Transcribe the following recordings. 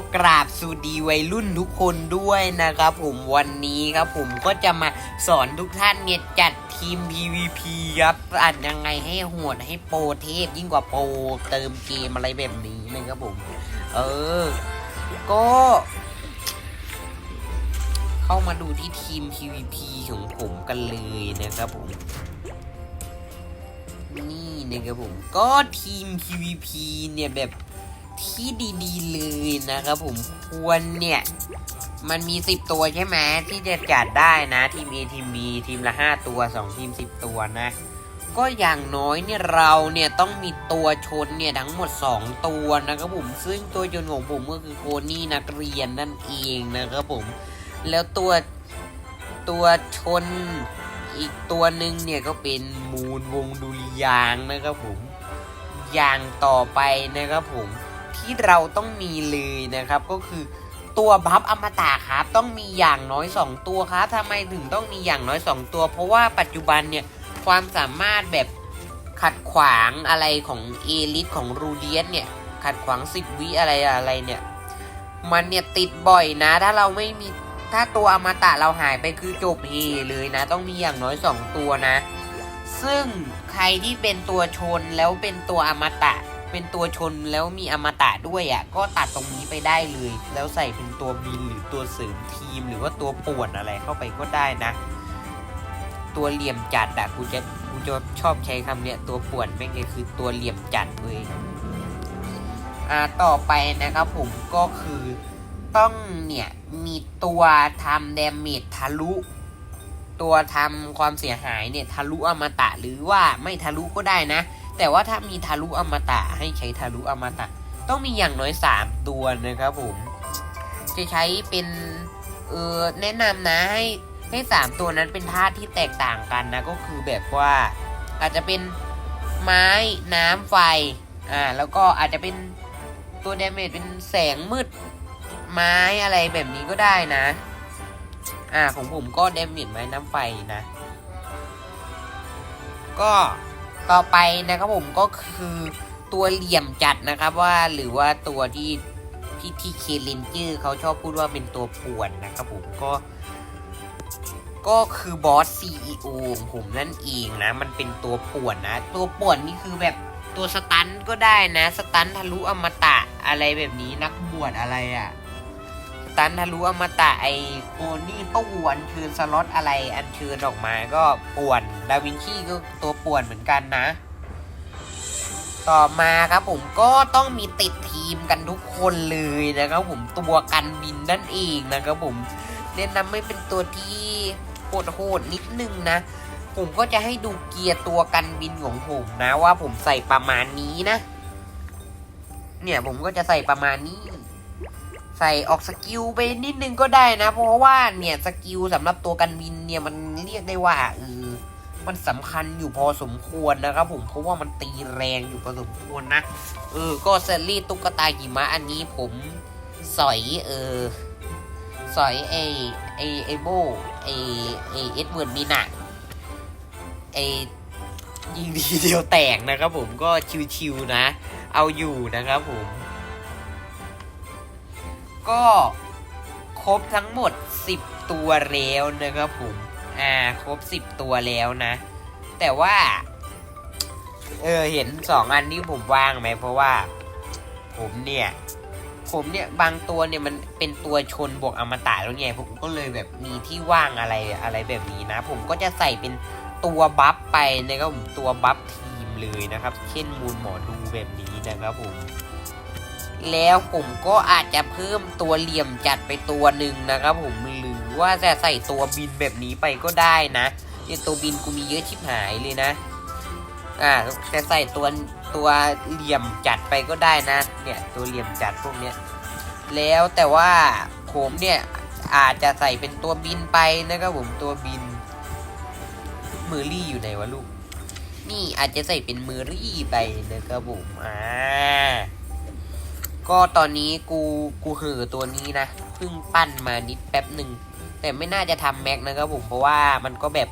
กราบสวัสดีวัยรุ่นทุกคนด้วยนะครับผมวันนี้ครับผมก็จะมาสอนทุกท่านเนี่ยจัดทีม PVP ครับอัดยังไงให้โหดให้โปรเทพยิ่งกว่าโปรเติมเกมอะไรแบบนี้นะครับผม เออ ก็ เข้ามาดูที่ทีม PVP ของผมกันเลยนะครับผมนี่นะครับผมก็ทีม PVP เนี่ยแบบ ที่ดีๆเลยนะครับผมควรเนี่ย มันมี 10 ตัวใช่ไหมที่จะจัดได้นะ ทีม A ทีม B ทีมละ 5 ตัว 2 ทีม 10 ตัวนะ ก็อย่างน้อยเนี่ยเราเนี่ยต้องมีตัวชนเนี่ยทั้งหมด 2 ตัวนะครับผม ซึ่งตัวชนของผมก็คือโคนี่นักเรียนนั่นเองนะครับผม แล้วตัวตัวชนอีกตัวหนึ่งเนี่ยก็เป็นมูลวงดุริยางนะครับผม อย่างต่อไปนะครับผม ที่เราต้องมีเลยนะครับ ก็คือตัวบัฟอมตะครับต้องมีอย่างน้อย 2 ตัวครับทำไมถึงต้องมีอย่างน้อย 2 ตัว เพราะว่าปัจจุบันเนี่ยความสามารถแบบขัดขวางอะไรของเอลิทของรูเดียสเนี่ยขัดขวาง10วิอะไรอะไรเนี่ย มันเนี่ยติดบ่อยนะ ถ้าเราไม่มีถ้าตัวอมตะเราหายไปคือจบเฮเลยนะ ต้องมีอย่างน้อย 2 ตัวนะ ซึ่งใครที่เป็นตัวชนแล้วเป็นตัวอมตะ เป็นตัวชนแล้วมีอมตะด้วยอะ่ะ ก็ตัดตรงนี้ไปได้เลย แล้วใส่เป็นตัวบินหรือตัวเสริมทีมหรือว่าตัวป่วนอะไรเข้าไปก็ได้นะ ตัวเหลี่ยมจัดอะ่ะกูจะกูจะชอบใช้คำเนี้ยตัวป่วนแม่งเลยคือตัวเหลี่ยมจัดเลยอ่าต่อไปนะครับผมก็คือต้องเนี่ยมีตัวทำ d ดเมจทะลุ ตัวทำความเสียหายเนี่ยทะลุอมตะหรือว่าไม่ทะลุก็ได้นะ แต่ว่าถ้ามีทะลุอมตะให้ใช้ทะลุอมตะ ต้องมีอย่างน้อย 3 ตัวนะครับผม จะใช้เป็นเออแนะนำนะให้ให้สามตัวนั้นเป็นธาตุที่แตกต่างกันนะ ก็คือแบบว่าอาจจะเป็นไม้น้ำไฟอ่าแล้วก็อาจจะเป็นตัวเดเมจเป็นแสงมืดไม้อะไรแบบนี้ก็ได้นะ อ่าของผมก็เดเมิดไม้น้ำไฟนะ ก็ ต่อไปนะครับผมก็คือตัวเหลี่ยมจัดนะครับว่าหรือว่าตัวที่ที่ที่เคเลนเจอร์เขาชอบพูดว่าเป็นตัวป่วนนะครับผมก็ ก็คือบอส CEO ของผมนั่นเองนะ มันเป็นตัวป่วนนะ ตัวป่วนนี่คือแบบตัวสตันก็ได้นะ สตันทะลุอมตะอะไรแบบนี้นักบวชอะไรอะ่ะ ตันทะลุอมตะไอโคนี่ตู้อัญเชิญสล็อตอะไรอัญเชิญออกมาก็ป่วน ดาวินชีก็ตัวป่วนเหมือนกันนะ ต่อมาครับผมก็ต้องมีติดทีมกันทุกคนเลยนะครับผมตัวกันบินนั่นเองนะครับผมแนะนำไม่เป็นตัวที่โหดๆนิดนึงนะ ผมก็จะให้ดูเกียร์ตัวกันบินของผมนะว่าผมใส่ประมาณนี้นะ เนี่ยผมก็จะใส่ประมาณนี้ ใส่ออกสกิลไปนิดนึงก็ได้นะ เพราะว่าเนี่ยสกิลสำหรับตัวกันบินเนี่ยมันเรียกได้ว่าเออมันสำคัญอยู่พอสมควรนะครับผมเพราะว่ามันตีแรงอยู่พอสมควรนะเออก็เซรีตุ๊กตาหิมะอันนี้ผมสอยเออสอยไอไอไอโบไอไอเอ็ดเวิร์ดนี่นะไอยิงดีเดียวแตกนะครับผมก็ชิวๆนะ เอาอยู่นะครับผม ก็ครบทั้งหมด 10 ตัวแล้วนะครับผมอ่าครบ 10 ตัวแล้วนะ แต่ว่าเออเห็นสองอันนี้ผมว่างไหมเพราะว่า ผมเนี่ยผมเนี่ยบางตัวเนี่ยมันเป็นตัวชนบวกอมตะแล้วไงผมก็เลยแบบมีที่ว่างอะไรอะไรแบบนี้นะ ผมก็จะใส่เป็นตัวบัฟไปนะครับผมตัวบัฟทีมเลยนะครับ เช่นมูลหมอดูแบบนี้นะครับผม แล้วผมก็อาจจะเพิ่มตัวเหลี่ยมจัดไปตัวหนึ่งนะครับผมหรือว่าจะใส่ตัวบินแบบนี้ไปก็ได้นะเนี่ยตัวบินกูมีเยอะชิบหายเลยนะ อ่าจะใส่ตัวตัวเหลี่ยมจัดไปก็ได้นะ เนี่ยตัวเหลี่ยมจัดพวกเนี้ยแล้วแต่ว่าผมเนี่ยอาจจะใส่เป็นตัวบินไปนะครับผมตัวบินเมอรี่อยู่ไหนวะลูก นี่อาจจะใส่เป็นเมอรี่ไปนะครับผมอ่า ก็ตอนนี้กูกูเห่อตัวนี้นะเพิ่งปั้นมานิดแป๊บหนึ่ง แต่ไม่น่าจะทำแม็กนะครับผมเพราะว่ามันก็แบบ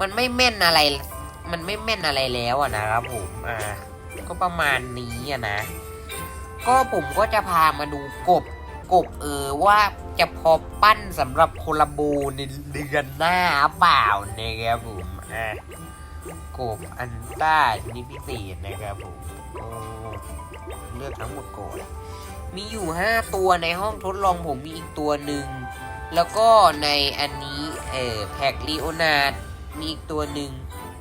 มันไม่แม่นอะไร มันไม่แม่นอะไรแล้วอะนะครับผมอ่าก็ประมาณนี้อะนะ ก็ผมก็จะพามาดูกบกบเออว่าจะพอปั้นสำหรับโคลาโบในเดือนหน้าเปล่านะครับผมอะกบอันต้านี่พิเศษนะครับผมเลือกทั้งหมดก่อน มีอยู่ห้าตัวในห้องทดลองผมมีอีกตัวหนึ่ง แล้วก็ในอันนี้เออแพ็กลีโอนาดมีอีกตัวหนึ่ง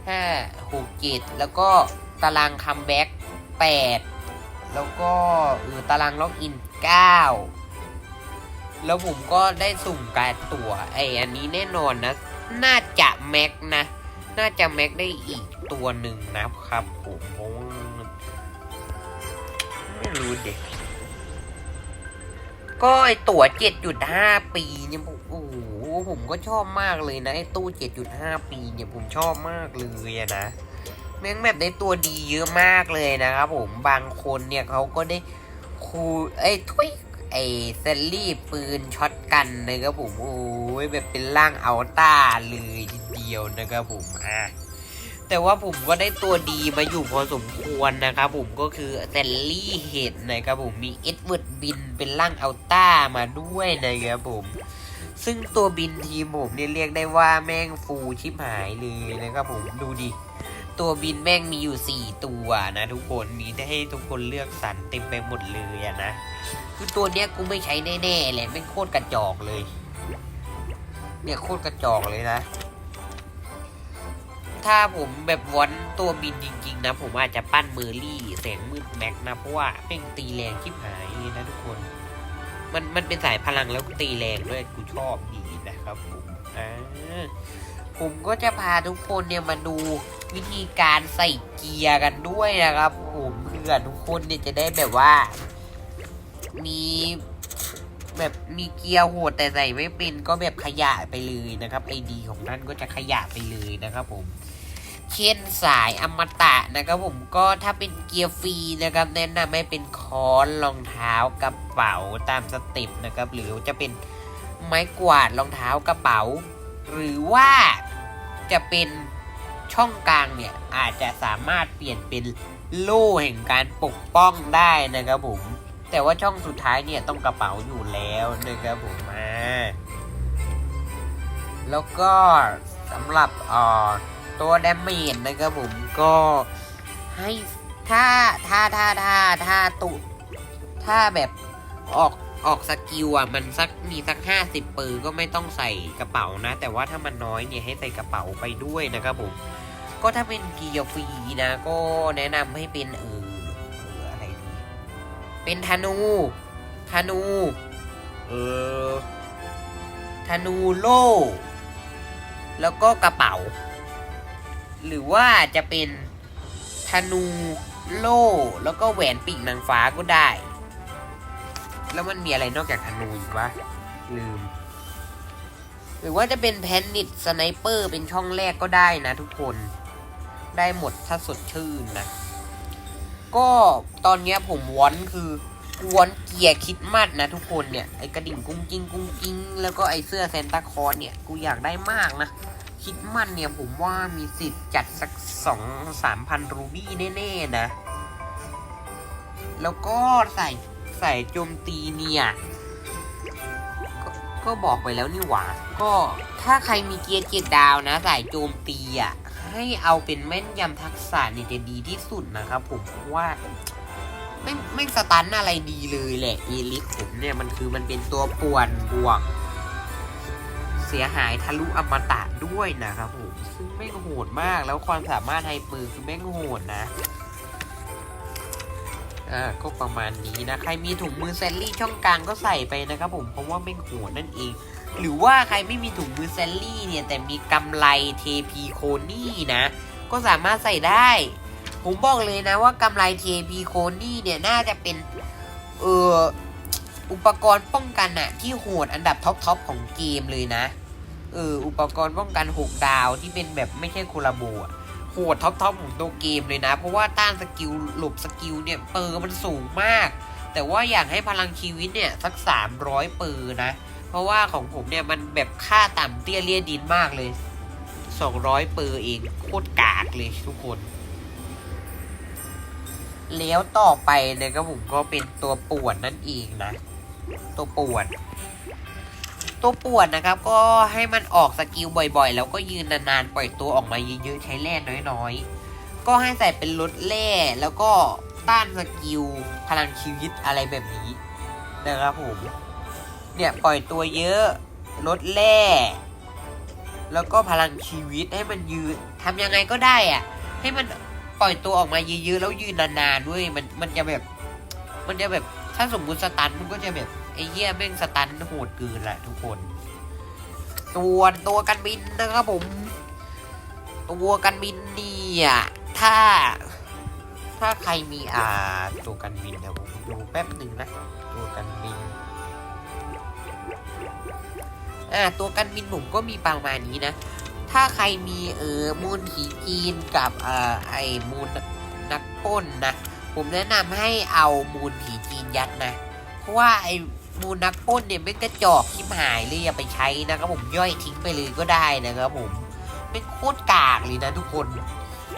ห้าหกเจ็ดแล้วก็ตารางคัมแบ็กแปดแล้วก็เออตารางล็อกอินเก้าแล้วผมก็ได้สุ่มการตัวไออันนี้แน่นอนนะ น่าจะแม็กนะ น่าจะแม็กได้อีกตัวหนึ่งนะครับผมไม่รู้เด็ก ก็ไอตั๋ว 7.5 ปีเนี่ยผมโอ้โหผมก็ชอบมากเลยนะไอตู้ 7.5 ปีเนี่ยผมชอบมากเลยนะแม่งแบบได้ตัวดีเยอะมากเลยนะครับผมบางคนเนี่ยเขาก็ได้คูไอ้ทุยไอ้เซลลี่ปืนช็อตกันนะครับผมโอ้ยแบบเป็นร่างอัลต้าเลยทีเดียวนะครับผมอะ แต่ว่าผมก็ได้ตัวดีมาอยู่พอสมควรนะครับผมก็คือเซลลี่เฮดนะครับผมมีเอ็ดเวิร์ดบินเป็นร่างอัลต้ามาด้วยนะครับผมซึ่งตัวบินทีมผมเนี่ยเรียกได้ว่าแม่งฟูชิบหายเลยนะครับผมดูดิ ตัวบินแม่งมีอยู่ 4 ตัวนะทุกคนมีได้ให้ทุกคนเลือกสรรเต็มไปหมดเลยอะนะ คือตัวเนี้ยกูไม่ใช้แน่ๆเลยแม่งโคตรกระจอกเลย เนี่ยโคตรกระจอกเลยนะ ถ้าผมแบบวอนตัวบินจริง ๆ นะ ผมอาจจะปั้นเมอร์รี่แสงมืดแม็กนะ เพราะว่าแม่งตีแรงชิบหายเลยนะทุกคน มันมันเป็นสายพลังแล้วตีแรงด้วยกูชอบดีนะครับผมอ่าผมก็จะพาทุกคนเนี่ยมาดูวิธีการใส่เกียร์กันด้วยนะครับผมเพื่อทุกคนเนี่ยจะได้แบบว่า มีแบบมีเกียร์โหดแต่ใส่ไม่เป็นก็แบบขยะไปเลยนะครับไอดีของท่านก็จะขยะไปเลยนะครับผม เช่นสายอมตะนะครับผมก็ถ้าเป็นเกียร์ฟรีนะครับแนะนำให้เป็นค้อนรองเท้ากระเป๋าตามสเต็ปนะครับหรือจะเป็นไม้กวาดรองเท้ากระเป๋า หรือว่าจะเป็นช่องกลางเนี่ยอาจจะสามารถเปลี่ยนเป็นโล่แห่งการปกป้องได้นะครับผม แต่ว่าช่องสุดท้ายเนี่ยต้องกระเป๋าอยู่แล้วนะครับผมมาแล้วก็สำหรับอ่อ ตัวดาเมจนะครับผมก็ให้ถ้าถ้าถ้าถ้าถ้าตุถ้าแบบออกออกสกิลอะมันสักมีสักห้าสิบปืนก็ไม่ต้องใส่กระเป๋านะ แต่ว่าถ้ามันน้อยเนี่ยให้ใส่กระเป๋าไปด้วยนะครับผมก็ถ้าเป็นกียฟีนะ ก็แนะนำให้เป็นเออเอออะไรดีเป็นธนูธนูเออธนูโล่แล้วก็กระเป๋า หรือว่าจะเป็นธนูโล่แล้วก็แหวนปีกนางฟ้าก็ได้ แล้วมันมีอะไรนอกจากธนูอีกวะลืม หรือว่าจะเป็นแพนนิตสไนเปอร์เป็นช่องแรกก็ได้นะทุกคน ได้หมดถ้าสดชื่นนะ ก็ตอนนี้ผมวอนคือวอนเกียร์คิดมัดนะทุกคนเนี่ย ไอกระดิ่งกุ้งกิ้งกุ้งกิ้งแล้วก็ไอเสื้อเซนตาคอร์เนี่ย กูอยากได้มากนะ คิดมันเนี่ยผมว่ามีสิทธิ์จัดสักสองสามพันรูบี้แน่ๆนะ แล้วก็ใส่ใส่โจมตีเนี่ยกก็บอกไปแล้วนี่หว่า ก็ถ้าใครมีเกียร์เจ็ดดาวนะ ใส่โจมตีอะให้เอาเป็นแม่นยำทักษะเนี่ยจะดีที่สุดนะครับผมเพราะว่าไม่ไม่สตันอะไรดีเลยแหละเอลิสผมเนี่ยมันคือมันเป็นตัวป่วนบวก เสียหายทะลุอมตะด้วยนะครับผมซึ่งแม่งโหดมากแล้วความสามารถไฮเปอร์คือแม่งโหดนะอ่าก็ประมาณนี้นะ ใครมีถุงมือแซลลี่ช่องกลางก็ใส่ไปนะครับผมเพราะว่าแม่งโหดนั่นเอง หรือว่าใครไม่มีถุงมือแซลลี่เนี่ย แต่มีกำไรเทพีโคนี่นะ ก็สามารถใส่ได้ ผมบอกเลยนะว่ากำไรเทพีโคนี่เนี่ย น่าจะเป็น เอออุปกรณ์ป้องกันอะที่โหดอันดับท็อปทอปของเกมเลยนะ เอออุปกรณ์ป้องกัน 6 ดาวที่เป็นแบบไม่ใช่โคลาโบอะโหดท็อปทอปของตัวเกมเลยนะ เพราะว่าต้านสกิลหลบสกิลเนี่ยเปอร์มันสูงมาก แต่ว่าอยากให้พลังชีวิตเนี่ยสัก 300 เปอร์นะ เพราะว่าของผมเนี่ยมันแบบค่าต่ำเตี้ยเลียดินมากเลย 200 เปอร์เองโคตรกากเลยทุกคน แล้วต่อไปเนี่ยก็ผมก็เป็นตัวป่วนนั่นเองนะ ตัวป่วน ตัวป่วนนะครับ ก็ให้มันออกสกิลบ่อยๆ แล้วก็ยืนนานๆ ปล่อยตัวออกมาเยอะๆ ใช้แร่น้อยๆ ก็ให้ใส่เป็นรถแร่แล้วก็ต้านสกิลพลังชีวิตอะไรแบบนี้นะครับผม เนี่ยปล่อยตัวเยอะลดแร่แล้วก็พลังชีวิตให้มันยืนทำยังไงก็ได้อะให้มันปล่อยตัวออกมาเยอะๆแล้วยืนนานๆด้วยมันมันจะแบบ มันจะแบบถ้าสมมุติสตันมันก็จะแบบ ไอ้เหี้ยแม่งสตันโหดเกินแหละทุกคน ตัวตัวกันบินนะครับผม ตัวกันบินเนี่ยถ้า ถ้าใครมีอ่าตัวกันบินเดี๋ยวผมดูแป๊บหนึ่งนะ ตัวกันบินอ่าตัวกันบินผมก็มีประมาณนี้นะ ถ้าใครมีเออมูลผีจีนกับเอ่อไอ้มูลนักป้นนะ ผมแนะนำให้เอามูลผีจีนยัดนะเพราะว่าไอ มูลนักปล้นเนี่ยไม่กระจอกทิมหายเลยอย่าไปใช้นะครับผมย่อยทิ้งไปเลยก็ได้นะครับผมเป็นโคตรกากเลยนะทุกคน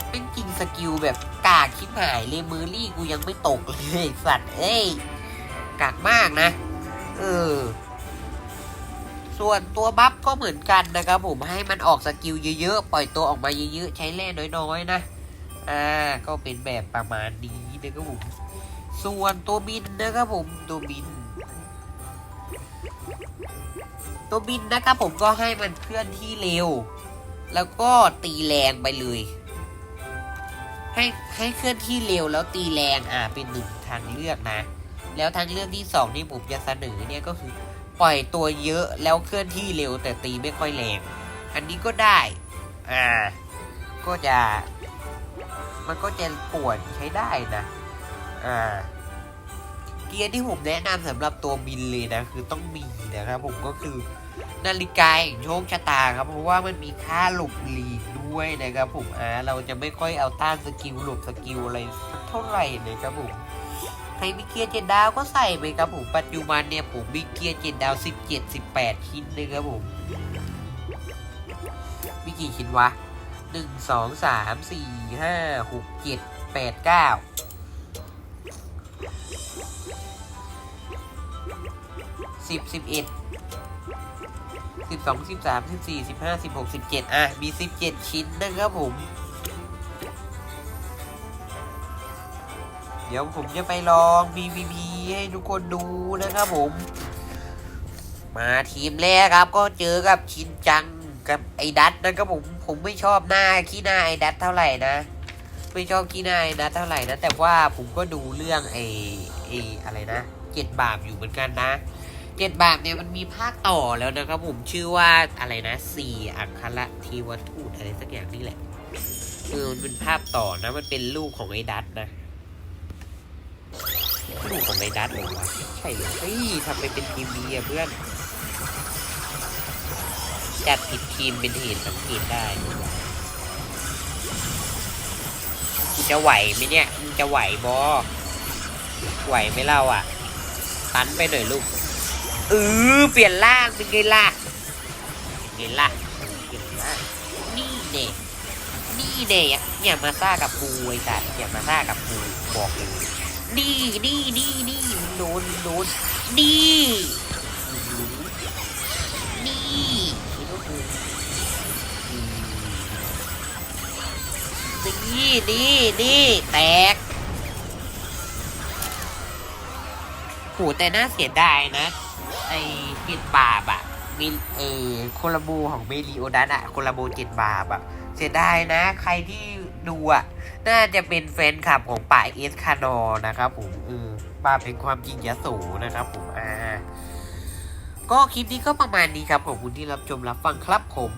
เป็นจริงสกิลแบบกากทิมหายเลยมือรี่กูยังไม่ตกเลยสัตว์เอ้ยกากมากนะ เออ ส่วนตัวบัฟก็เหมือนกันนะครับผมให้มันออกสกิลเยอะๆปล่อยตัวออกมาเยอะๆใช้แร่น้อยๆนะอ่าก็เป็นแบบประมาณนี้นะครับผมส่วนตัวบินนะครับผมตัวบิน ตัวบินนะครับผมก็ให้มันเคลื่อนที่เร็ว แล้วก็ตีแรงไปเลย ให้ให้เคลื่อนที่เร็วแล้วตีแรงอ่าเป็นหนึ่งทางเลือกนะ แล้วทางเลือกที่สองที่ผมจะเสนอเนี่ยก็คือ ปล่อยตัวเยอะแล้วเคลื่อนที่เร็วแต่ตีไม่ค่อยแรง อันนี้ก็ได้อ่าก็จะมันก็จะปวดใช้ได้นะอ่าเกียร์ที่ผมแนะนำสำหรับตัวบินเลยนะ คือต้องมีนะครับผมก็คือ นาฬิกาแห่งโชคชะตาครับ เพราะว่ามันมีค่าหลบหลีกด้วยนะครับผมอ่าเราจะไม่ค่อยเอาต้านสกิลหลบสกิลอะไรเท่าไหร่เลยครับผมใครมีเกียร์เจ็ดดาวก็ใส่ไปครับผมปัจจุบันเนี่ยผมมีเกียร์เจ็ดดาวสิบเจ็ดสิบแปดชิ้นเลยครับผมมีกี่ชิ้นวะหนึ่งสองสามสี่ห้าหกเจ็ดแปดเก้าสิบสิบเอ็ด สิบสองสิบสามสิบสี่สิบห้าสิบหกสิบเจ็ดอะ มีสิบเจ็ดชิ้นนะครับผม เดี๋ยวผมจะไปลอง PVP ให้ทุกคนดูนะครับผม มาทีมแรกครับก็เจอกับชินจังกับไอ้ดัตนะครับผม ผมไม่ชอบหน้าขี้หน้าไอ้ดัตเท่าไหร่นะ ไม่ชอบขี้หน้าไอ้ดัตเท่าไหร่นะ แต่ว่าผมก็ดูเรื่องไอ้ไอ้อะไรนะเจ็ดบาปอยู่เหมือนกันนะ เจ็ดบาปเนี่ยมันมีภาคต่อแล้วนะครับผมชื่อว่าอะไรนะสี่อัคระทีวทูตอะไรสักอย่างนี่แหละเออมันเป็นภาคต่อนะ มันเป็นลูกของไอ้ดัตนะลูกของในดัตเหรอวะใช่เหรอเฮ้ยทำไปเป็นทีมดีอะเพื่อนจัดผิดทีมเป็นเหตุสังเกตได้จะไหวไหมเนี่ยมึงจะไหวบอไหวไหมเราอะ ตันไปหน่อยลูก เออเปลี่ยนร่างเป็นไงล่ะเป็นไงล่ะเปลี่ยนร่างนี่เน่นี่เน่อย่ามาซ่ากับกูไอ้สัตว์อย่ามาซ่ากับกูบอกเลยนี่นี่นี่นี่โดนมึงโดนนู้นี่นี่นี่นี่แตกโหแต่น่าเสียดายนะ ไอ้เจ็ดบาบอะมีเออโคลาโบของเมลีโอดันอะโคลาโบเจ็ดบาบอะเสียดายนะ ใครที่ดูอะน่าจะเป็นแฟนคลับของป่าเอสคานอนะครับผมเออป่าเป็นความจริงยโสนะครับผมอ่าก็คลิปนี้ก็ประมาณนี้ครับขอบคุณที่รับชมรับฟังครับผม